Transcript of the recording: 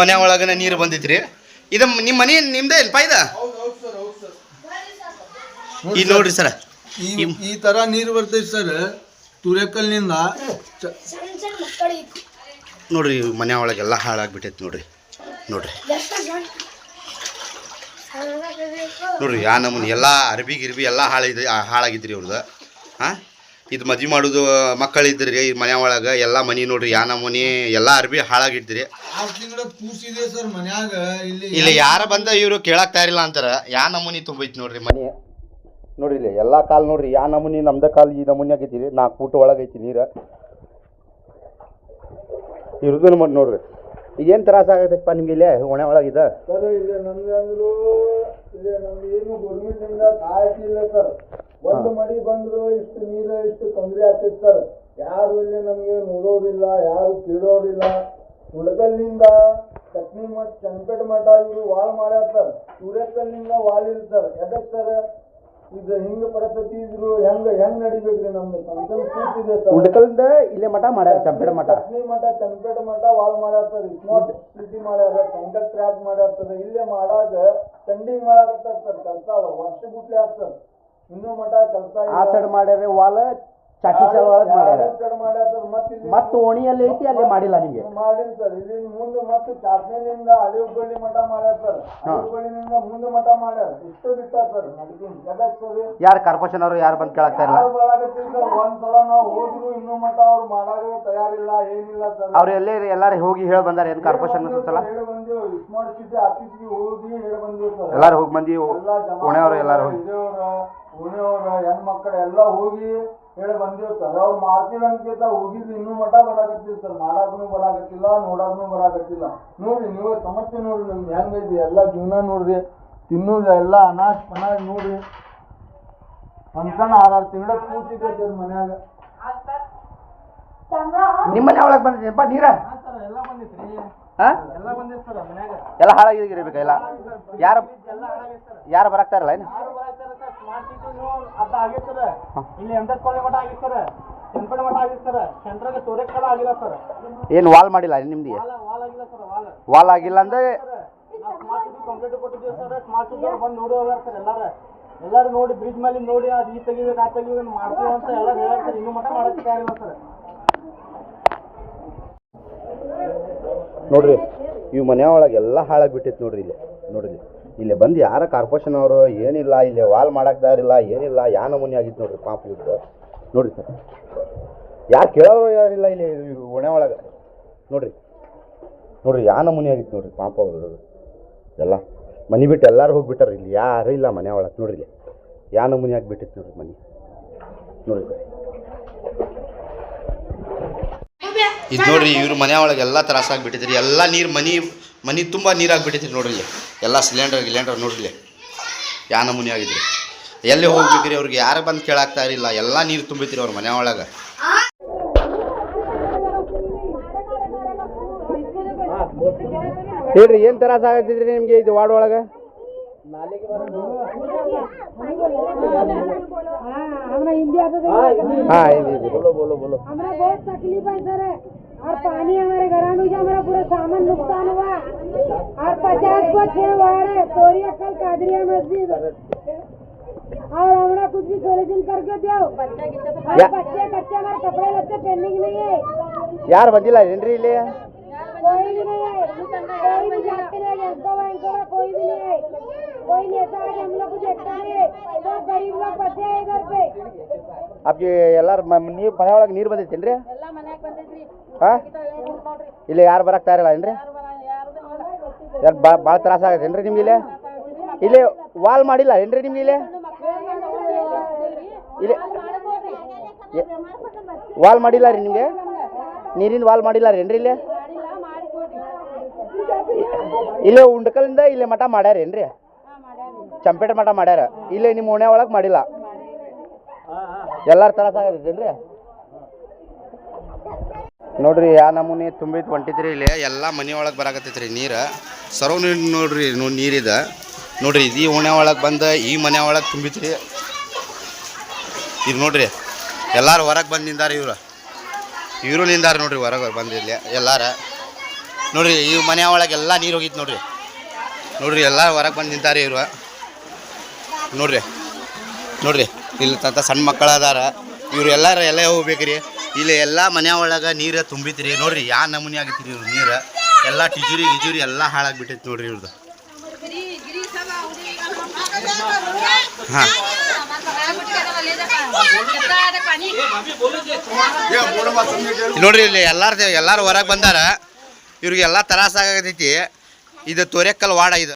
ಮನೆ ಒಳಗನ ನೀರು ಬಂದಿತ್ರಿ. ಇದು ನಿಮ್ಮ ಮನೆ ನಿಮ್ದೇ ಇಲ್ಪ ಇದ? ಇದು ನೋಡ್ರಿ ಸರ್. ಈ ಈ ತರ ನೀರು ಬರ್ತೈತಿ ಸರ್ ತುರೆಕಲ್ನಿಂದ ನೋಡ್ರಿ ಮನೆ ಒಳಗೆಲ್ಲ ಹಾಳಾಗ್ಬಿಟ್ಟೈತಿ ನೋಡ್ರಿ. ನೋಡ್ರಿ. ನೋಡ್ರಿ ಯಾ ನಮ್ಮನ್ನ ಎಲ್ಲ ಅರ್ಬಿ ಗಿರ್ಬಿ ಎಲ್ಲ ಹಾಳಿದೆ ಹಾಳಾಗಿದ್ರಿ ಅವ್ರದ್ದು ಹಾಂ? ಇದು ಮದ್ವೆ ಮಾಡೋದು ಮಕ್ಕಳಿದ್ರಿ ಈ ಮನೆ ಒಳಗೆ ಎಲ್ಲ ಮನೆ ನೋಡ್ರಿ ಯಾ ನಮೂನಿ ಎಲ್ಲ ಅರ್ಬಿ ಹಾಳಾಗಿದ್ರಿ. ಇಲ್ಲಿ ಇಲ್ಲಿ ಯಾರ ಬಂದ ಇವರು ಕೇಳಕ್ ತಯಾರಿಲ್ಲ ಅಂತಾರ ಯಾ ನಮೂನಿ ತುಂಬೈತಿ ನೋಡ್ರಿ ಮನೆ. ನೋಡ್ರಿ ಇಲ್ಲಿ ಎಲ್ಲ ಕಾಲ್ ನೋಡ್ರಿ ಯಾ ನಮೂನಿ ನಮ್ದ ಕಾಲ್ ಈ ನಮೂನಿ ಆಗೈತಿ ರೀ ನಾಲ್ಕು ಫೂಟ್ ಒಳಗೈತಿ ನೀರು. ಇರುದನ್ನು ಮಾಡಿ ನೋಡ್ರಿ. ಈಗೇನು ತ್ರಾಸ ಆಗತ್ತಪ್ಪ ನಿಮ್ಗೆ ಇಲ್ಲೇ ಒಣೆ ಒಳಗಿದ ಸರ್ ಇಲ್ಲಿ ನಮ್ಗೆ ಅಂದ್ರು ಇಲ್ಲಿ ನಮ್ಗೆ ಏನು ಇಲ್ಲ ಸರ್. ಒಂದು ಮಡಿ ಬಂದ್ರು ಇಷ್ಟು ನೀರು ಇಷ್ಟು ತೊಂದರೆ ಆಗ್ತೈತಿ ಸರ್. ಯಾರು ಇಲ್ಲಿ ನಮ್ಗೆ ನೋಡೋದಿಲ್ಲ ಯಾರು ಕೇಳೋದಿಲ್ಲ. ಹುಡಗಲ್ಲಿಂದ ಚಟ್ನಿ ಮಠ ಚನ್ಕಟ್ ಮಠ ಇವರು ವಾಲ್ ಮಾಡ್ಯಾರ ಸರ್. ಸೂರ್ಯಕಲ್ಲಿಂದ ವಾಲ್ ಇಲ್ಲ ಸರ್. ಎದಕ್ ಸರ್ ಇದು ಹಿಂಗ ಪರಿಸ್ಥಿತಿ ಇದ್ರು ಹೆಂಗ ಹೆಂಗ್ ನಡಿಬೇಕ್ರಿ ನಮ್ದು? ಸಣ್ಣ ಕೂತಿದೆ ಸರ್. ಉಡ್ಕಲ್ದ ಇಲ್ಲೇ ಮಠ ಮಾಡ್ಯಾರ ಚಂಪೇಡ ಮಠ. ಚಟ್ನಿ ಮಠ ಚನ್ನಪೇಟ ಮಠ ವಾಲ್ ಮಾಡ್ಯಾರ ಸರ್. ಸ್ಮಾರ್ಟ್ ಸಿಟಿ ಮಾಡ್ಯಾರ ಸೆಂಟರ್ ಟ್ರ್ಯಾಕ್ ಮಾಡ್ಯಾರ ಸರ್. ಇಲ್ಲೇ ಮಾಡಾಗ ಪೆಂಡಿಂಗ್ ಮಾಡಾಕತ್ತಾರ ಸರ್. ಕೆಲಸ ವರ್ಷ ಗುಟ್ಲೆ ಆತ ಸರ್. ಇನ್ನೂ ಮಠ ಕೆಲಸ ಆ ಸೈಡ್ ಮಾಡ್ಯಾರ ವಾಲ ಚಾಟಿ ಚಾಲ್ ಒಳಗ್ ಮಾಡ್ಯಾರ. ಮತ್ತೆ ಓಣಿಯಲ್ಲಿ ಐತಿ ಅಲ್ಲಿ ಮಾಡಿಲ್ಲ ನಿಮ್ಗೆ? ಮಾಡಿಲ್ಲ ಸರ್. ಇಲ್ಲಿ ಮುಂದೆ ಮತ್ತೆ ಚಾಟ್ನಿನಿಂದ ಹಳಿಹುಬ್ಬಳ್ಳಿ ಮಠ ಮಾಡ್ಯಾರ ಸರ್. ಹಳಿಹುಬ್ಬಳ್ಳಿನಿಂದ ಮುಂದೆ ಮಠ ಮಾಡ್ಯಾರ. ಇಷ್ಟು ಬಿಟ್ಟ ಸರ್ ಯಾರು ಕಾರ್ಪೊರೇಷನ್ ಅವರು ಯಾರು ಬಂದ್ ಕೇಳಾಕ್ತಾ ಇಲ್ಲ ಯಾರು ಬರಾಕತ್ತೀವಿ ಸರ್? ನಾವು ಹೋದ್ರು ಇನ್ನೂ ಮಠ ಅವ್ರು ಮಾಡಾಕ ತಯಾರಿಲ್ಲ ಏನಿಲ್ಲ ಸರ್. ಅವ್ರು ಎಲ್ಲೇ ಎಲ್ಲಾರು ಹೋಗಿ ಹೇಳ ಬಂದಾರ ಏನ್ ಕಾರ್ಪೊರೇಷನ್ ಸಲ ಹೇಳಿ ಬಂದೇವು. ಸ್ಮಾರ್ಟ್ ಸಿಟಿ ಆಫೀಸ್ಗೆ ಹೋಗಿ ಹೇಳಿ ಬಂದೇವು ಸರ್. ಎಲ್ಲಾರು ಹೋಗಿ ಬಂದಿ ಓಣೆಯವರು ಎಲ್ಲಾರು ಹೋಗಿ. ಓಣಿಯವ್ರ ಹೆಣ್ಮಕ್ಳು ಎಲ್ಲ ಹೋಗಿ ಹೇಳಿ ಬಂದಿರ್ತಾರೆ. ಅವ್ರು ಮಾಡ್ತೀವಿ ಅನ್ಕೇತ ಹೋಗಿದ್ದು ಇನ್ನೂ ಮಠ ಬರಾಕತ್ತಿಲ್ಲ ಸರ್. ಮಾಡಾಕನು ಬರಾಕತ್ತಿಲ್ಲ ನೋಡಾಕನು ಬರಾಕತ್ತಿಲ್ಲ. ನೋಡ್ರಿ ನೀವು ಸಮಸ್ಯೆ ನೋಡ್ರಿ ನಿಮ್ಗೆ ಹೆಂಗೈತಿ ಎಲ್ಲ ಜೀವನ ನೋಡ್ರಿ ತಿನ್ನೋದು ಎಲ್ಲ ಅನಾಜ್ ಪನಾಜ್ ನೋಡ್ರಿ. ಸಣ್ಣ ಆರಾರು ತಿಂಗಳ ಕೂತಿದೆ ಸರ್ ಮನ್ಯಾಗ. ನಿಮ್ಮ ಮನೆ ಒಳಗ್ ಬಂದಿದ್ದೀನಪ್ಪ ನೀರ. ಎಲ್ಲ ಬಂದಿತ್ರಿ ಹಾ ಎಲ್ಲ ಬಂದಿತ್ತು ಎಲ್ಲ ಹಾಳಾಗಿರ್ಬೇಕು ಎಲ್ಲ. ಯಾರು ಯಾರು ಬರಾಕ್ತಾರಲ್ಲ ಏನು? ಸ್ಮಾರ್ಟ್ ಸಿಟಿನು ಅರ್ಧ ಆಗೈತೆ ಸರ್ ಇಲ್ಲಿ ಎಂ ಎಸ್ ಕಾಲೇಜ್ ಮಠ ಆಗಿತ್ತು ಸರ್ ಚನ್ನಪೇಟೆ ಮಠ ಆಗಿತ್ತು ಸರ್ ಸೆಂಟ್ರಾಗ ಕಾಲ ಆಗಿಲ್ಲ ಸರ್ ಏನು ವಾಲ್ ಮಾಡಿಲ್ಲ ನಿಮ್ದು? ವಾಲ್ ವಾಲ್ ಆಗಿಲ್ಲ ಸರ್ ವಾಲ್ ವಾಲ್ ಆಗಿಲ್ಲ ಅಂದ್ರೆ? ನಾವು ಸ್ಮಾರ್ಟ್ ಸಿಟಿ ಕಂಪ್ಲೀಟ್ ಕೊಟ್ಟಿದ್ದೀವಿ ಸರ್ ಸ್ಮಾರ್ಟ್ ಸಿಟಿ ಅವ್ರು ಬಂದು ನೋಡಿ ಹೋಗ್ಯಾರ ಸರ್ ಎಲ್ಲಾರು. ಎಲ್ಲಾರು ನೋಡಿ ಬ್ರಿಡ್ಜ್ ಮೇಲೆ ನೋಡಿ ಅದು ಈ ತೆಗಿಬೇಕು ಆ ತೆಗಿಬೇಕು ಮಾಡ್ತೀವಿ ಅಂತ ಎಲ್ಲರೂ ಹೇಳ್ಯಾರ ಸರ್ ಇನ್ನೂ ಮಠ ಮಾಡಕ್ಕೆ ತಯಾರಿಲ್ಲ ಸರ್ ನೋಡ್ರಿ ಇವು ಮನೆ ಎಲ್ಲ ಹಾಳಾಗಿ ಬಿಟ್ಟಿತ್ತು ನೋಡ್ರಿ ಇಲ್ಲಿ. ನೋಡ್ರಿ ಇಲ್ಲಿ ಬಂದು ಯಾರ ಕಾರ್ಪೊರೇಷನ್ ಅವರು? ಏನಿಲ್ಲ, ಇಲ್ಲಿ ವಾಲ್ ಮಾಡಕ್ದಾರಿಲ್ಲ ಏನಿಲ್ಲ, ಯಾ ನಮೂನಿ ಆಗಿತ್ತು ನೋಡ್ರಿ, ಪಾಪ ಇವ್ರದ್ದು ನೋಡ್ರಿ ಸರ್. ಯಾರು ಕೇಳೋರು ಯಾರಿಲ್ಲ ಇಲ್ಲಿ ಒಣೆ ಒಳಗೆ. ನೋಡ್ರಿ. ನೋಡ್ರಿ, ಯಾ ನಮೂನಿ ಆಗಿತ್ತು ನೋಡ್ರಿ, ಪಾಪ ಅವರು ಎಲ್ಲ. ಮನೆ ಬಿಟ್ಟು ಎಲ್ಲರೂ ಹೋಗ್ಬಿಟ್ಟಾರ ಇಲ್ಲಿ, ಯಾರು ಇಲ್ಲ ಮನೆ ಒಳಗೆ. ನೋಡ್ರಿ ಇಲ್ಲಿ. ಯಾ ನಮೂನಿ ಆಗಿಬಿಟ್ಟಿತ್ತು ನೋಡ್ರಿ ಮನೆ. ನೋಡ್ರಿ ಸರ್. ಇದು ನೋಡ್ರಿ, ಇವ್ರ ಮನೆ ಒಳಗೆ ಎಲ್ಲ ತ್ರಾಸ ಆಗ್ಬಿಟ್ಟೈತ್ರಿ ಎಲ್ಲ ನೀರು ಮನಿ ಮನೆ ತುಂಬ ನೀರಾಗ್ಬಿಟ್ಟೈತಿ ನೋಡ್ರಿ. ಎಲ್ಲ ಸಿಲಿಂಡರ್ ಗಿಲಿಂಡರ್ ನೋಡ್ರಿ. ಯಾ ಮುನಿ ಆಗಿದ್ರಿ. ಎಲ್ಲಿ ಹೋಗ್ಬೇಕ್ರಿ ಅವ್ರಿಗೆ? ಯಾರು ಬಂದು ಕೇಳಾಗ್ತಾ ಇರಲಿಲ್ಲ. ಎಲ್ಲ ನೀರು ತುಂಬಿತ್ರಿ ಅವ್ರ ಮನೆ ಒಳಗೆ. ಹೇಳ್ರಿ ಏನು ತರಾಸ ಆಗತ್ತಿದ್ರಿ ನಿಮಗೆ ಇದು ವಾರ್ಡ್ ಒಳಗೆ? ಹಾಂ ಇದು ಬೋಲೋ ಬೋಲೋ ಬೋಲೋ हमरा बहुत तकलीफ है सर और पानी हमारे घर में जो हमारा पूरा सामान नुकसान हुआ और पचास को छह वार्ड है तोरिया कल कादरिया मस्जिद और हमरा कुछ भी सोल्यूशन करके दो और या- बच्चे बच्चे हमारे कपड़े लत्ते पेंडिंग नहीं है ಯಾರು ಬಂದಿಲ್ಲ ಏನ್ರಿ ಇಲ್ಲಿ कोई भी नहीं है कोई भी जाके नहीं है इसको बैंकों में कोई भी नहीं है कोई नेता आज हम लोग को देखता है सब गरीब लोग बचे हैं इधर पे ಅಪ್ಗೆ ಎಲ್ಲಾರು ನೀರು ಮನೆ ಒಳಗೆ ನೀರು ಬಂದೈತೇನ್ರಿ ಎಲ್ಲ ಮನ್ಯಾಗ ಬಂದಿದ್ರಿ ಹಾಂ? ಇಲ್ಲಿ ಯಾರು ಬರಕ್ ತಯಾರಿಲ್ಲ ಏನ್ರಿ? ಯಾರು ಭಾಳ ತ್ರಾಸ ಆಗತ್ತೇನ್ರಿ ನಿಮ್ಗೆ ಇಲ್ಲಿ? ಇಲ್ಲಿ ವಾಲ್ ಮಾಡಿಲ್ಲ ಏನ್ರಿ ನಿಮ್ಗೆ ಇಲ್ಲಿ? ಇಲ್ಲಿ ವಾಲ್ ಮಾಡಿಲ್ಲ ರೀ ನಿಮಗೆ? ನೀರಿನ ವಾಲ್ ಮಾಡಿಲ್ಲ ರೀ ಏನ್ರಿ ಇಲ್ಲೇ? ಇಲ್ಲೇ ಉಂಡ್ಕಲಿಂದ ಇಲ್ಲೇ ಮಠ ಮಾಡ್ಯಾರ ಏನ್ರಿ? ಚಂಪೇಟೆ ಮಠ ಮಾಡ್ಯಾರ. ಇಲ್ಲೇ ನಿಮ್ಮ ಓಣೆ ಒಳಗೆ ಮಾಡಿಲ್ಲ. ಎಲ್ಲರ ತ್ರಾಸ ಆಗತ್ತೇನ್ರಿ ನೋಡ್ರಿ, ಯಾ ನಮೂನಿ ತುಂಬಿದ್ ಹೊಂಟಿದ್ರಿ ಇಲ್ಲಿ. ಎಲ್ಲ ಮನೆ ಒಳಗೆ ಬರಾಕತ್ತೈತ್ರಿ ನೀರು. ಸರ್ವ ನೀರು ನೋಡ್ರಿ ನೀರಿದ ನೋಡ್ರಿ ಇದು ಓಣೆ ಒಳಗೆ ಬಂದು, ಈ ಮನೆ ಒಳಗೆ ತುಂಬಿತ್ರಿ. ಇದು ನೋಡ್ರಿ, ಎಲ್ಲಾರು ಹೊರಗೆ ಬಂದು ನಿಂದಾರ ಇವ್ರು. ಇವರು ನಿಂದಾರ ನೋಡ್ರಿ, ಹೊರಗೆ ಬಂದು ಇಲ್ಲಿ ಎಲ್ಲಾರ. ನೋಡ್ರಿ, ಈ ಮನೆ ಒಳಗೆಲ್ಲ ನೀರು ಹೋಗಿತ್ತು ನೋಡ್ರಿ. ನೋಡ್ರಿ ಎಲ್ಲ ಹೊರಗೆ ಬಂದು ನಿಂತಾರೆ ಇವರು. ನೋಡ್ರಿ ನೋಡ್ರಿ, ಇಲ್ಲಿ ತಂತ ಸಣ್ಣ ಮಕ್ಕಳು ಅದಾರ. ಇವ್ರು ಎಲ್ಲಾರ ಎಲ್ಲ ಹೋಗ್ಬೇಕ್ರಿ? ಇಲ್ಲಿ ಎಲ್ಲ ಮನೆ ಒಳಗೆ ನೀರು ತುಂಬಿತ್ರಿ. ನೋಡ್ರಿ, ಯಾ ನಮೂನಿ ಆಗಿತ್ತು ಇವ್ರು ನೀರು. ಎಲ್ಲ ಟಿಜುರಿ ಗಿಜುರಿ ಎಲ್ಲ ಹಾಳಾಗ್ಬಿಟ್ಟೈತಿ ನೋಡ್ರಿ ಇವ್ರದ್ದು ಹಾಂ. ನೋಡ್ರಿ, ಇಲ್ಲಿ ಎಲ್ಲಾರ್ದು ಎಲ್ಲಾರು ಹೊರಗೆ ಬಂದಾರ. ಇವ್ರಿಗೆಲ್ಲ ತ್ರಾಸ ಆಗತೈತಿ ಇದು ತೋರೆಕಲ್ ವಾಡ ಇದು.